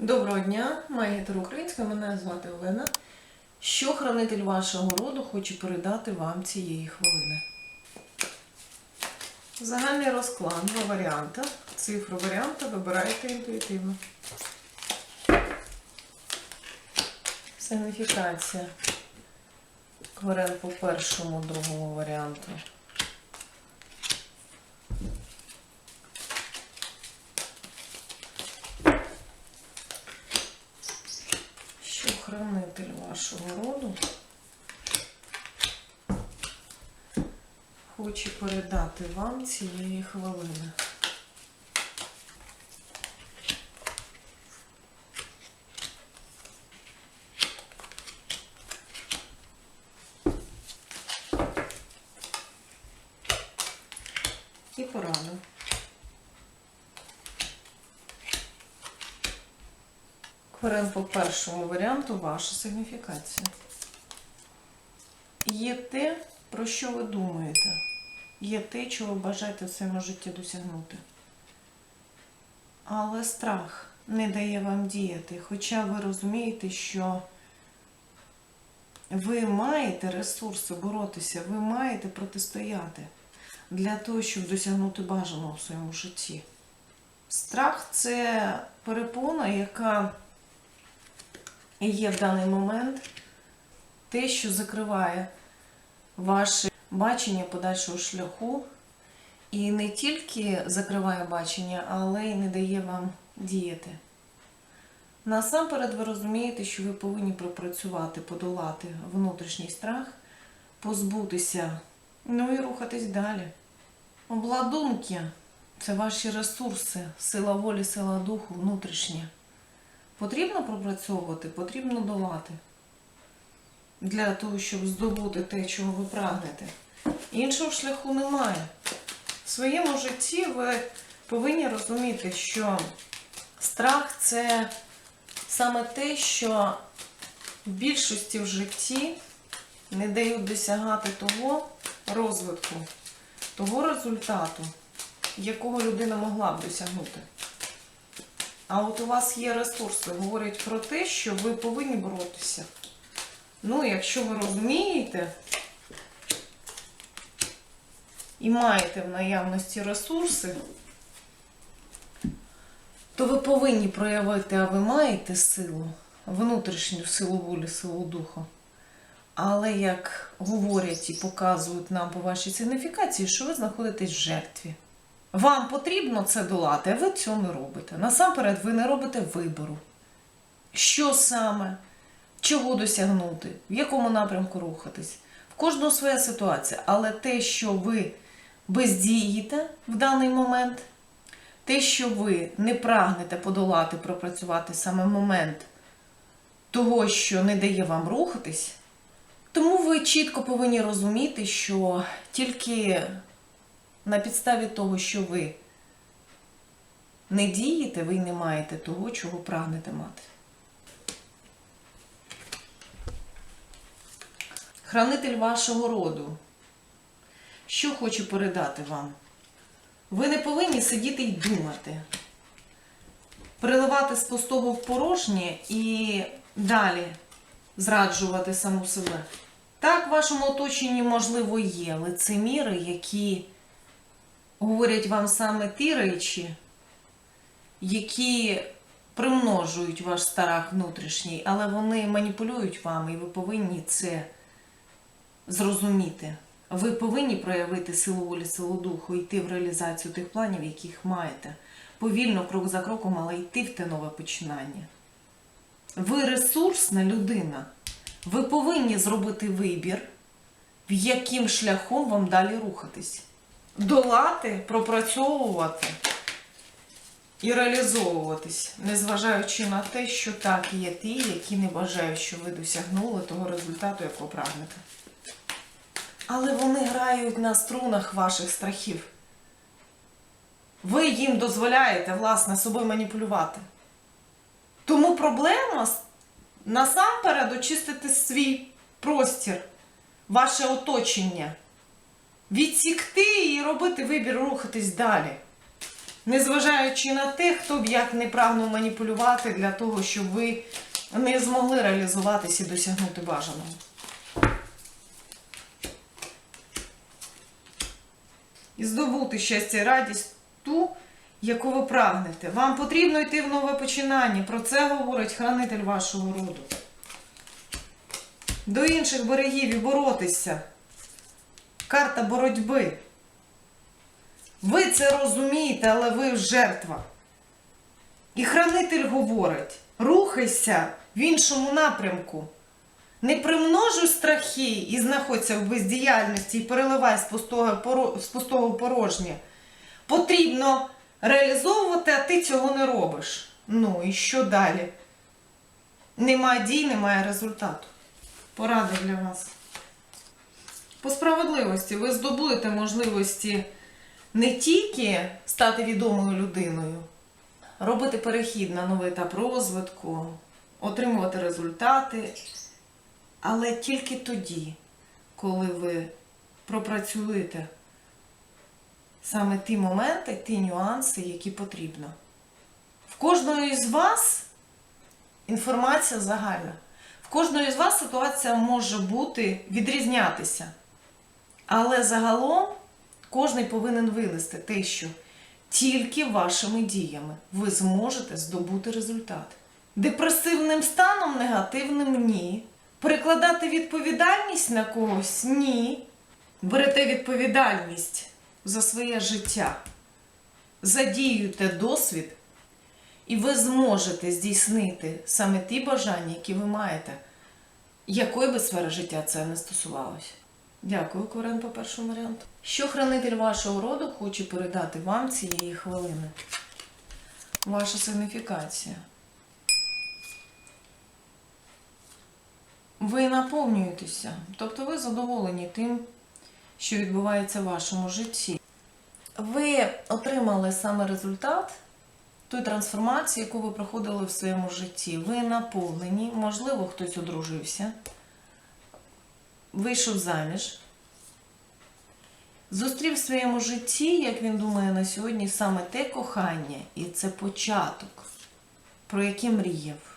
Доброго дня, магітер Українська, мене звати Олена. Що хранитель вашого роду хоче передати вам цієї хвилини? Загальний розклад, два варіанти. Цифру варіанта вибирайте інтуїтивно. Сигніфікація. Кварен по першому, другому варіанту. Що хранитель вашого роду хоче передати вам цієї хвилини. І пораду. Кварен по першому варіанту ваша сигніфікація. Є те, про що ви думаєте. Є те, чого бажаєте в своєму житті досягнути. Але страх не дає вам діяти, хоча ви розумієте, що ви маєте ресурси боротися, ви маєте протистояти для того, щоб досягнути бажаного в своєму житті. Страх це перепона, яка є в даний момент те, що закриває ваше бачення подальшого шляху, і не тільки закриває бачення, але й не дає вам діяти. Насамперед ви розумієте, що ви повинні пропрацювати, подолати внутрішній страх, позбутися, ну і рухатись далі. Обладунки це ваші ресурси, сила волі, сила духу, внутрішня. Потрібно пропрацьовувати, потрібно долати для того, щоб здобути те, чого ви прагнете. Іншого шляху немає. В своєму житті ви повинні розуміти, що страх це саме те, що в більшості в житті не дають досягати того розвитку, того результату, якого людина могла б досягнути. А от у вас є ресурси, говорять про те, що ви повинні боротися. Ну, якщо ви розумієте і маєте в наявності ресурси, то ви повинні проявити, а ви маєте силу, внутрішню силу волі, силу духу. Але як говорять і показують нам по вашій сигніфікації, що ви знаходитесь в жертві. Вам потрібно це долати, а ви цього не робите. Насамперед, ви не робите вибору. Що саме, чого досягнути, в якому напрямку рухатись. В кожного своя ситуація, але те, що ви бездієте в даний момент, те, що ви не прагнете подолати, пропрацювати саме момент того, що не дає вам рухатись, тому ви чітко повинні розуміти, що тільки на підставі того, що ви не дієте, ви не маєте того, чого прагнете мати. Хранитель вашого роду. Що хоче передати вам? Ви не повинні сидіти й думати, приливати з пустого в порожнє і далі зраджувати саму себе. Так, в вашому оточенні, можливо, є лицеміри, які говорять вам саме ті речі, які примножують ваш страх внутрішній, але вони маніпулюють вами, і ви повинні це зрозуміти. Ви повинні проявити силу волі, силу духу, йти в реалізацію тих планів, яких маєте. Повільно, крок за кроком, але йти в те нове починання. Ви ресурсна людина. Ви повинні зробити вибір, в яким шляхом вам далі рухатись. Долати, пропрацьовувати і реалізовуватись, незважаючи на те, що так є ті, які не бажають, що ви досягнули того результату, якого прагнете. Але вони грають на струнах ваших страхів. Ви їм дозволяєте, власне, собою маніпулювати. Тому проблема насамперед очистити свій простір, ваше оточення, відсікти і робити вибір рухатись далі. Незважаючи на те, хто б як не прагнув маніпулювати для того, щоб ви не змогли реалізуватись і досягнути бажаного. І здобути щастя і радість ту, яку ви прагнете. Вам потрібно йти в нове починання. Про це говорить хранитель вашого роду. До інших берегів і боротися. Карта боротьби. Ви це розумієте, але ви жертва. І хранитель говорить: рухайся в іншому напрямку. Не примножуй страхи і знаходься в бездіяльності і переливай з пустого, з пустого порожнє. Потрібно реалізовувати, а ти цього не робиш. Ну і що далі? Немає дій, немає результату. Порада для вас. По справедливості ви здобудете можливості не тільки стати відомою людиною, робити перехід на новий етап розвитку, отримувати результати, але тільки тоді, коли ви пропрацюєте саме ті моменти, ті нюанси, які потрібно. В кожного із вас інформація загальна. В кожного із вас ситуація може бути відрізнятися. Але загалом кожен повинен винести те, що тільки вашими діями ви зможете здобути результат. Депресивним станом негативним ні. Перекладати відповідальність на когось ні. Берете відповідальність за своє життя, задіюєте досвід, і ви зможете здійснити саме ті бажання, які ви маєте, якої би сфери життя це не стосувалося. Дякую, Корен, по першому варіанту. Що хранитель вашого роду хоче передати вам цієї хвилини? Ваша сигніфікація. Ви наповнюєтеся, тобто ви задоволені тим, що відбувається в вашому житті. Ви отримали саме результат тої трансформації, яку ви проходили в своєму житті. Ви наповнені, можливо, хтось одружився, вийшов заміж, зустрів в своєму житті, як він думає на сьогодні, саме те кохання, і це початок, про яке мріяв.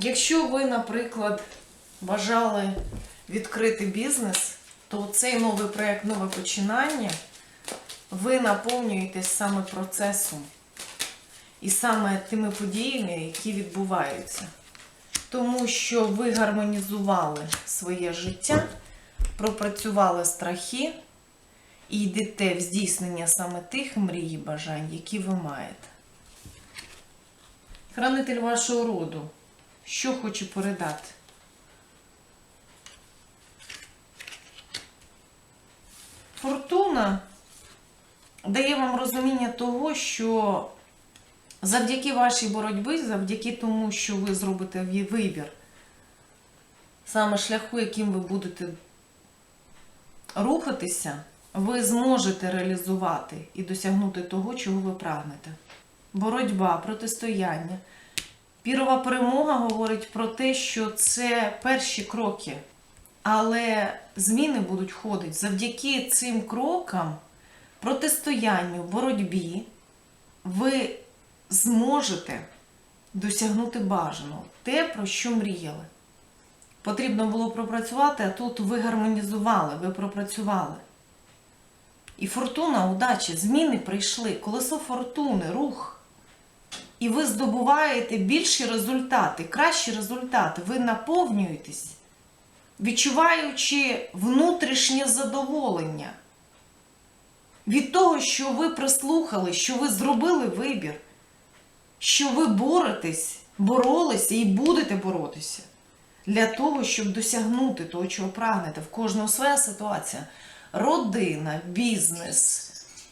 Якщо ви, наприклад, бажали відкрити бізнес, то цей новий проєкт, нове починання, ви наповнюєтесь саме процесом і саме тими подіями, які відбуваються. Тому що ви гармонізували своє життя, пропрацювали страхи і йдете в здійснення саме тих мрій і бажань, які ви маєте. Хранитель вашого роду, що хоче передати? Фортуна дає вам розуміння того, що завдяки вашій боротьбі, завдяки тому, що ви зробите вибір, саме шляху, яким ви будете рухатися, ви зможете реалізувати і досягнути того, чого ви прагнете. Боротьба, протистояння. Пірова перемога говорить про те, що це перші кроки, але зміни будуть ходити завдяки цим крокам, протистоянню, боротьбі, ви зможете досягнути бажаного, те, про що мріяли. Потрібно було пропрацювати, а тут ви гармонізували, ви пропрацювали. І фортуна, удачі, зміни прийшли, колесо фортуни, рух. І ви здобуваєте більші результати, кращі результати. Ви наповнюєтесь, відчуваючи внутрішнє задоволення від того, що ви прислухали, що ви зробили вибір, що ви боретесь, боролися і будете боротися для того, щоб досягнути того, чого прагнете. В кожного своя ситуація. Родина, бізнес,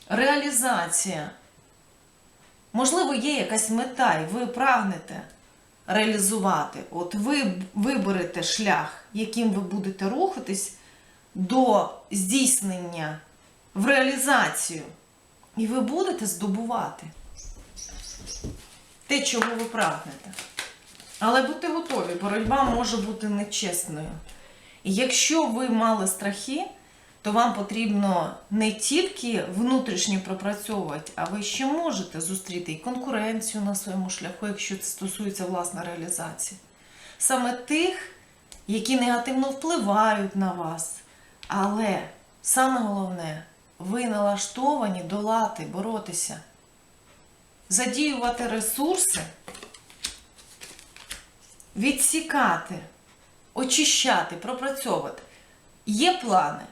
реалізація. Можливо, є якась мета, і ви прагнете реалізувати. От ви виберете шлях, яким ви будете рухатись до здійснення в реалізацію. І ви будете здобувати те, чого ви прагнете. Але будьте готові, боротьба може бути нечесною. І якщо ви мали страхи, то вам потрібно не тільки внутрішньо пропрацьовувати, а ви ще можете зустріти і конкуренцію на своєму шляху, якщо це стосується власне реалізації. Саме тих, які негативно впливають на вас. Але саме головне, ви налаштовані долати, боротися, задіювати ресурси, відсікати, очищати, пропрацьовувати. Є плани,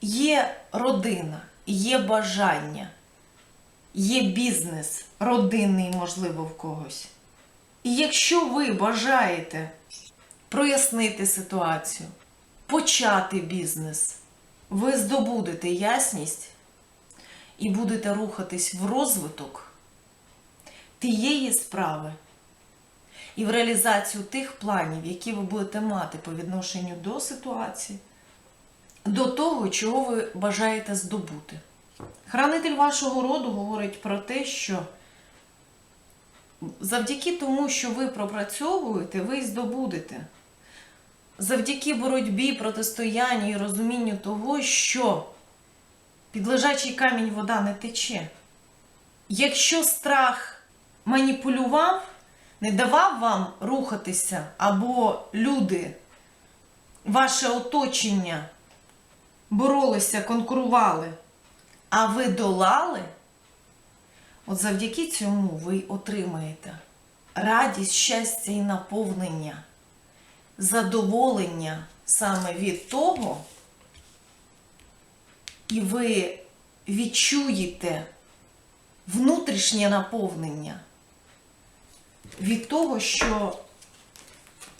є родина, є бажання, є бізнес, родинний, можливо, в когось. І якщо ви бажаєте прояснити ситуацію, почати бізнес, ви здобудете ясність і будете рухатись в розвиток тієї справи і в реалізацію тих планів, які ви будете мати по відношенню до ситуації, до того, чого ви бажаєте здобути. Хранитель вашого роду говорить про те, що завдяки тому, що ви пропрацьовуєте, ви здобудете. Завдяки боротьбі, протистоянню і розумінню того, що під лежачий камінь вода не тече. Якщо страх маніпулював, не давав вам рухатися, або люди, ваше оточення боролися, конкурували, а ви долали, от завдяки цьому ви отримаєте радість, щастя і наповнення, задоволення саме від того, і ви відчуєте внутрішнє наповнення від того, що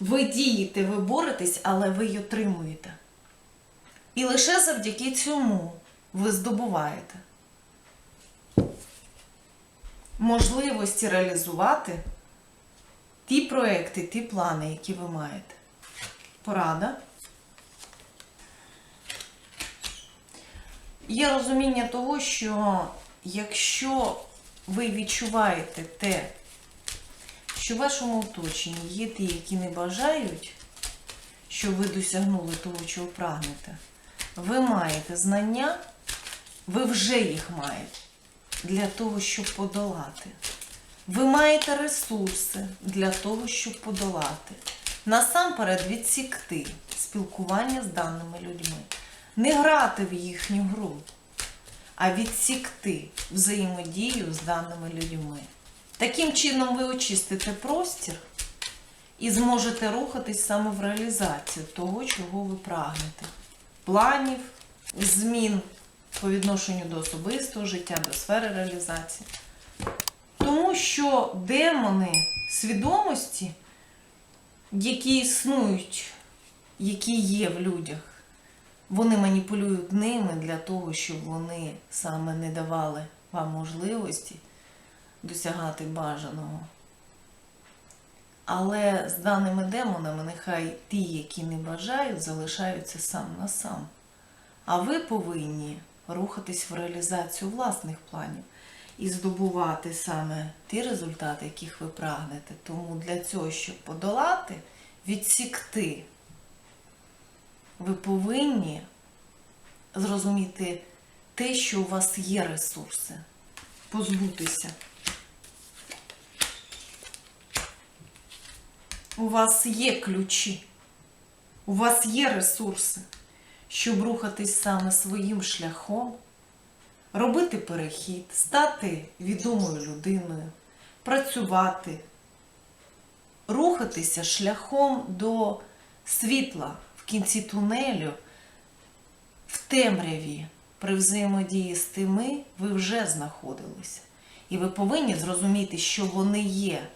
ви дієте, ви боретесь, але ви й отримуєте. І лише завдяки цьому ви здобуваєте можливості реалізувати ті проекти, ті плани, які ви маєте. Порада. Є розуміння того, що якщо ви відчуваєте те, що в вашому оточенні є ті, які не бажають, щоб ви досягнули того, чого прагнете, ви маєте знання, ви вже їх маєте для того, щоб подолати. Ви маєте ресурси для того, щоб подолати. Насамперед відсікти спілкування з даними людьми. Не грати в їхню гру, а відсікти взаємодію з даними людьми. Таким чином ви очистите простір і зможете рухатись саме в реалізацію того, чого ви прагнете. Планів, змін по відношенню до особистого життя, до сфери реалізації. Тому що демони свідомості, які існують, які є в людях, вони маніпулюють ними для того, щоб вони саме не давали вам можливості досягати бажаного. Але з даними демонами, нехай ті, які не бажають, залишаються сам на сам. А ви повинні рухатись в реалізацію власних планів і здобувати саме ті результати, яких ви прагнете. Тому для цього, щоб подолати, відсікти, ви повинні зрозуміти те, що у вас є ресурси, позбутися. У вас є ключі, у вас є ресурси, щоб рухатись саме своїм шляхом, робити перехід, стати відомою людиною, працювати, рухатися шляхом до світла в кінці тунелю, в темряві, при взаємодії з тими ви вже знаходилися. І ви повинні зрозуміти, що вони є.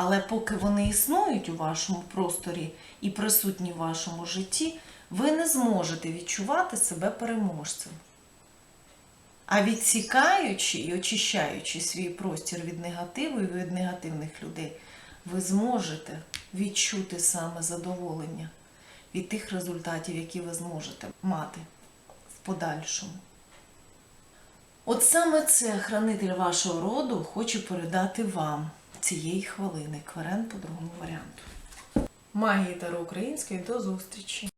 Але поки вони існують у вашому просторі і присутні в вашому житті, ви не зможете відчувати себе переможцем. А відсікаючи і очищаючи свій простір від негативу і від негативних людей, ви зможете відчути саме задоволення від тих результатів, які ви зможете мати в подальшому. От саме це хранитель вашого роду хоче передати вам цієї хвилини. Кварен по другому варіанту. Магії Таро Української до зустрічі!